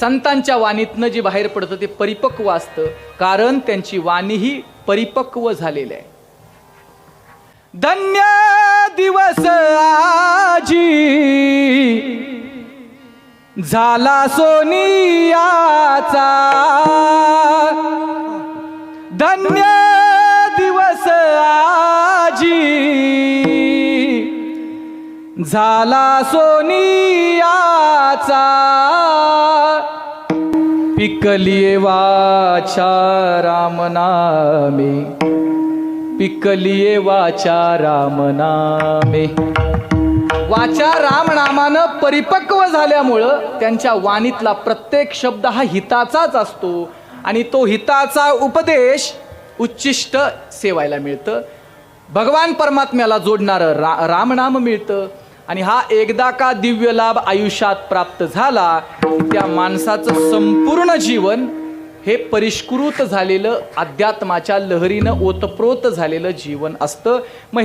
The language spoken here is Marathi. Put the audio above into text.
संतांच्या वाणीतनं जे बाहेर पडतं ते परिपक्व असतं. कारण त्यांची वाणीही परिपक्व झालेली आहे. धन्य दिवस आजी. झाला सोनियाचा धन्य दिवस आजी. झाला सोनियाचा पिकलिये वाचा रामनामे पिकलिये वाचा रामनामे वाचा रामनामानं परिपक्व झाल्यामुळं त्यांच्या वाणीतला प्रत्येक शब्द हा हिताचाच असतो आणि तो हिताचा उपदेश उच्चिष्ट सेवायला मिळतं. भगवान परमात्म्याला जोडणारं रा रामनाम मिळतं. आणि हा एकदा का दिव्य लाभ आयुष्यात प्राप्त झाला त्या माणसाचं संपूर्ण जीवन हे परिष्कृत झालेलं अध्यात्माच्या लहरीनं ओतप्रोत झालेलं जीवन असतं. मग